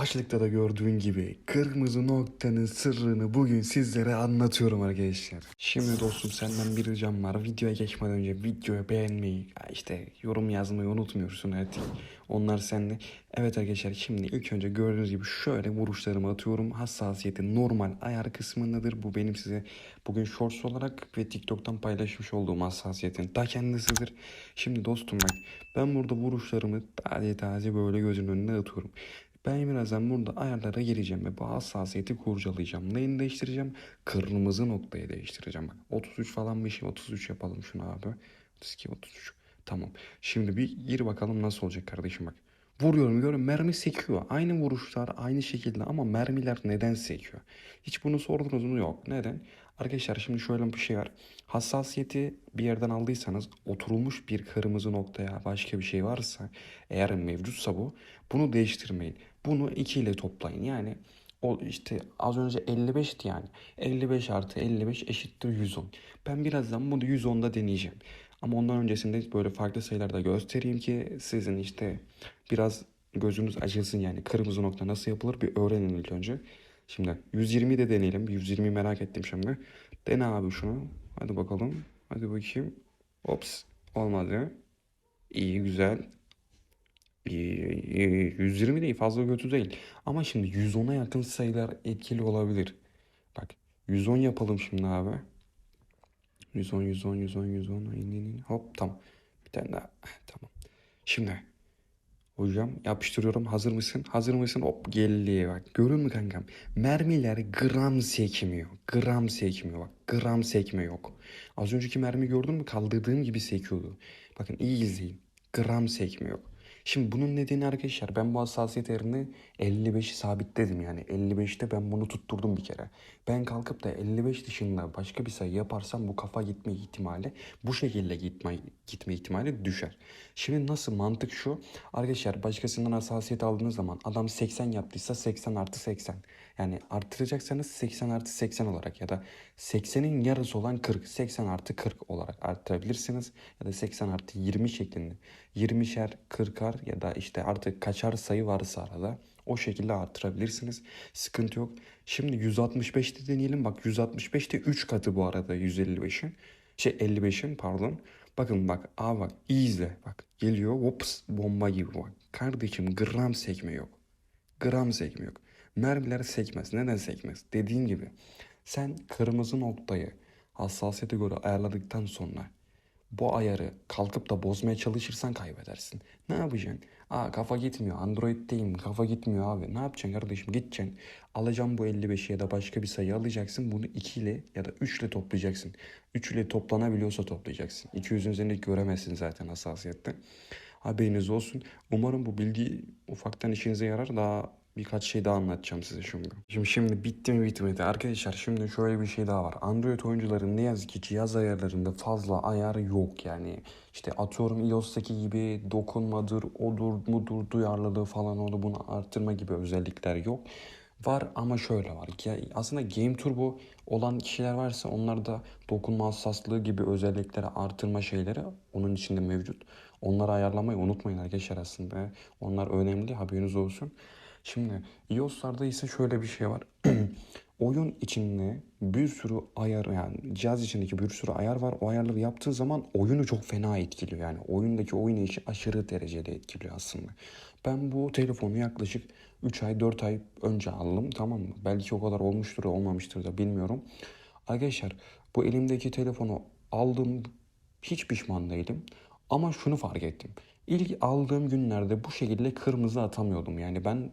Başlıkta da gördüğün gibi kırmızı noktanın sırrını bugün sizlere anlatıyorum arkadaşlar. Şimdi dostum senden bir ricam var. Videoya geçmeden önce videoyu beğenmeyi, işte yorum yazmayı unutmuyorsun artık. Onlar sende. Evet arkadaşlar şimdi ilk önce gördüğünüz gibi şöyle vuruşlarımı atıyorum. Hassasiyeti normal ayar kısmındadır. Bu benim size bugün shorts olarak ve TikTok'tan paylaşmış olduğum hassasiyetin ta kendisidir. Şimdi dostum bak ben burada vuruşlarımı taze taze böyle gözünün önüne atıyorum. Ben birazdan burada ayarlara gireceğim ve bu hassasiyeti kurcalayacağım. Neyini değiştireceğim? Kırmızı noktayı değiştireceğim. Bak 33 falan bir şey 33 yapalım şunu abi. 32 33. Tamam. Şimdi bir gir bakalım nasıl olacak kardeşim bak. Vuruyorum görüyorum mermi sekiyor. Aynı vuruşlar aynı şekilde ama mermiler neden sekiyor? Hiç bunu sordunuz mu? Yok. Neden? Arkadaşlar şimdi şöyle bir şey var. Hassasiyeti bir yerden aldıysanız oturulmuş bir kırmızı noktaya başka bir şey varsa eğer mevcutsa bu bunu değiştirmeyin. Bunu 2 ile toplayın. Yani o işte az önce 55'ti yani. 55 artı 55 eşittir 110. Ben birazdan bunu 110'da deneyeceğim. Ama ondan öncesinde böyle farklı sayılarda göstereyim ki sizin işte biraz gözünüz açılsın yani. Kırmızı nokta nasıl yapılır bir öğrenin ilk önce. Şimdi 120 de deneyelim. 120 merak ettim şimdi. Dene abi şunu. Hadi bakalım. Hadi bakayım. Ops. Olmadı. İyi güzel. İyi, iyi. 120 değil fazla kötü değil. Ama şimdi 110'a yakın sayılar etkili olabilir. Bak 110 yapalım şimdi abi. 110 110 110 110 in, in, in. hop tamam. Bir tane daha. Tamam. Şimdi Hocam yapıştırıyorum. Hazır mısın? Hazır mısın? Hop geldi bak. Görün mü kankam? Mermiler gram sekmiyor. Gram sekmiyor bak. Gram sekme yok. Az önceki mermi gördün mü? Kaldırdığım gibi sekiyordu. Bakın iyi izleyin. Gram sekme yok. Şimdi bunun nedeni arkadaşlar ben bu hassasiyet değerini 55'i sabitledim yani 55'te ben bunu tutturdum bir kere. Ben kalkıp da 55 dışında başka bir sayı yaparsam bu kafa gitme ihtimali bu şekilde gitme, gitme ihtimali düşer. Şimdi nasıl mantık şu arkadaşlar başkasından hassasiyet aldığınız zaman adam 80 yaptıysa 80 artı 80 yani arttıracaksanız 80 artı 80 olarak ya da 80'in yarısı olan 40 80 artı 40 olarak arttırabilirsiniz ya da 80 artı 20 şeklinde 20'şer 40'ar ya da işte artık kaçar sayı varsa arada o şekilde arttırabilirsiniz. Sıkıntı yok. Şimdi 165'te deneyelim. Bak 165'te 3 katı bu arada 155'in. Şey 55'in pardon. Bakın bak aa bak iyi izle bak geliyor hops bomba gibi bak. Kardeşim gram sekme yok. Gram sekme yok. Mermiler sekmez. Neden sekmez? Dediğin gibi sen kırmızı noktayı hassasiyete göre ayarladıktan sonra bu ayarı kalkıp da bozmaya çalışırsan kaybedersin. Ne yapacaksın? Aa kafa gitmiyor. Android'deyim. Kafa gitmiyor abi. Ne yapacaksın kardeşim? Gideceksin. Alacaksın bu 55'i ya da başka bir sayı alacaksın. Bunu 2 ile ya da 3 ile toplayacaksın. 3 ile toplanabiliyorsa toplayacaksın. 200'ün üzerinde göremezsin zaten hassasiyette. Haberiniz olsun. Umarım bu bilgi ufaktan işinize yarar. Daha birkaç şey daha anlatacağım size şimdi. Şimdi şimdi bitti mi bitmedi. Arkadaşlar şimdi şöyle bir şey daha var. Android oyuncuların ne yazık ki cihaz ayarlarında fazla ayar yok yani. İşte atıyorum iOS'taki gibi dokunmadır, odur, mudur, duyarlılığı falan onu bunu arttırma gibi özellikler yok. Var ama şöyle var ki aslında Game Turbo olan kişiler varsa onlarda dokunma hassaslığı gibi özellikleri artırma şeyleri onun içinde mevcut. Onları ayarlamayı unutmayın arkadaşlar aslında. Onlar önemli haberiniz olsun. Şimdi iOS'larda ise şöyle bir şey var. Oyun içinde bir sürü ayar yani cihaz içindeki bir sürü ayar var. O ayarları yaptığın zaman oyunu çok fena etkiliyor. Yani oyundaki oyun işi aşırı derecede etkiliyor aslında. Ben bu telefonu yaklaşık 3 ay 4 ay önce aldım tamam mı? Belki o kadar olmuştur olmamıştır da bilmiyorum. Arkadaşlar bu elimdeki telefonu aldım hiç pişman değilim. Ama şunu fark ettim. İlk aldığım günlerde bu şekilde kırmızı atamıyordum. Yani ben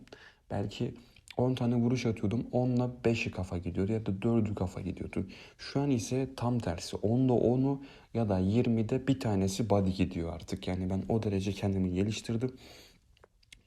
belki 10 tane vuruş atıyordum. 10'la 5'i kafa gidiyordu ya da 4'ü kafa gidiyordu. Şu an ise tam tersi. 10'da 10'u ya da 20'de bir tanesi body gidiyor artık. Yani ben o derece kendimi geliştirdim.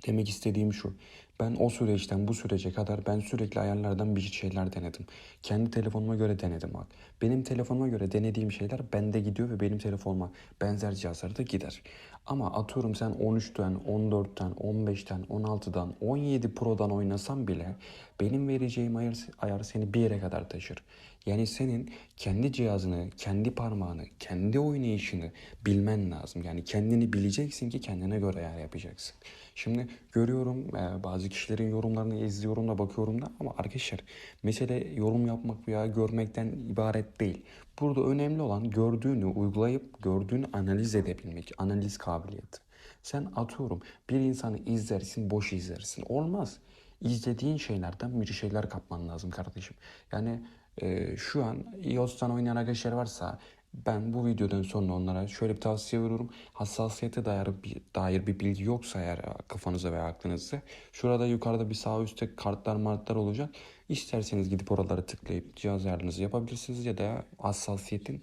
Demek istediğim şu. Ben o süreçten bu sürece kadar ben sürekli ayarlardan bir şeyler denedim. Kendi telefonuma göre denedim bak. Benim telefonuma göre denediğim şeyler bende gidiyor ve benim telefonuma benzer cihazlarda gider. Ama atıyorum sen 13'ten, 14'ten, 15'ten, 16'dan, 17 Pro'dan oynasan bile benim vereceğim ayar, ayar seni bir yere kadar taşır. Yani senin kendi cihazını, kendi parmağını, kendi oynayışını bilmen lazım. Yani kendini bileceksin ki kendine göre ayar yapacaksın. Şimdi görüyorum e, bazı kişilerin yorumlarını izliyorum da bakıyorum da ama arkadaşlar mesele yorum yapmak veya görmekten ibaret değil. Burada önemli olan gördüğünü uygulayıp gördüğünü analiz edebilmek, analiz kabiliyeti. Sen atıyorum bir insanı izlersin, boş izlersin. Olmaz. İzlediğin şeylerden bir şeyler kapman lazım kardeşim. Yani e, şu an iOS'tan oynayan arkadaşlar varsa ben bu videodan sonra onlara şöyle bir tavsiye veriyorum. Hassasiyete dair bir, dair bir bilgi yoksa eğer kafanızda veya aklınızda şurada yukarıda bir sağ üstte kartlar martlar olacak. İsterseniz gidip oralara tıklayıp cihaz ayarınızı yapabilirsiniz ya da hassasiyetin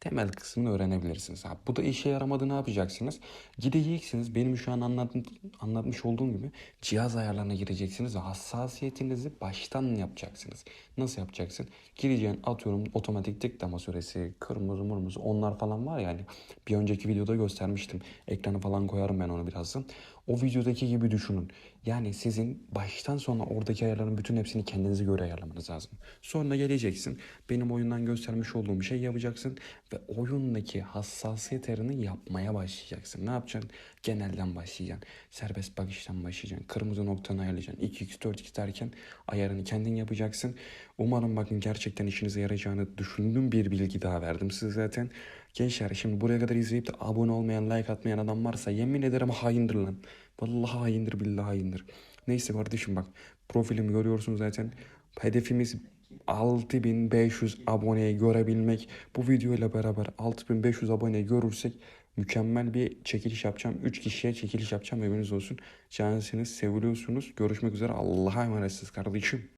temel kısmını öğrenebilirsiniz. Ha, bu da işe yaramadı ne yapacaksınız? Gideceksiniz benim şu an anlatmış olduğum gibi cihaz ayarlarına gireceksiniz ve hassasiyetinizi baştan yapacaksınız. Nasıl yapacaksın? Gireceksin atıyorum otomatik tıklama süresi, kırmızı mırmızı onlar falan var yani. Bir önceki videoda göstermiştim. Ekranı falan koyarım ben onu birazdan. O videodaki gibi düşünün. Yani sizin baştan sona oradaki ayarların bütün hepsini kendinize göre ayarlamanız lazım. Sonra geleceksin. Benim oyundan göstermiş olduğum şey yapacaksın. Ve oyundaki hassasiyet ayarını yapmaya başlayacaksın. Ne yapacaksın? Genelden başlayacaksın. Serbest bakıştan başlayacaksın. Kırmızı noktanı ayarlayacaksın. 2x 4x derken ayarını kendin yapacaksın. Umarım bakın gerçekten işinize yarayacağını düşündüğüm bir bilgi daha verdim size zaten. Gençler şimdi buraya kadar izleyip de abone olmayan, like atmayan adam varsa yemin ederim haindir lan. Vallahi haindir, billahi haindir. Neyse kardeşim bak profilimi görüyorsunuz zaten. Hedefimiz 6500 aboneyi görebilmek. Bu videoyla beraber 6500 aboneyi görürsek mükemmel bir çekiliş yapacağım. 3 kişiye çekiliş yapacağım. Eviniz olsun. Cansınız, seviliyorsunuz. Görüşmek üzere. Allah'a emanetsiniz kardeşim.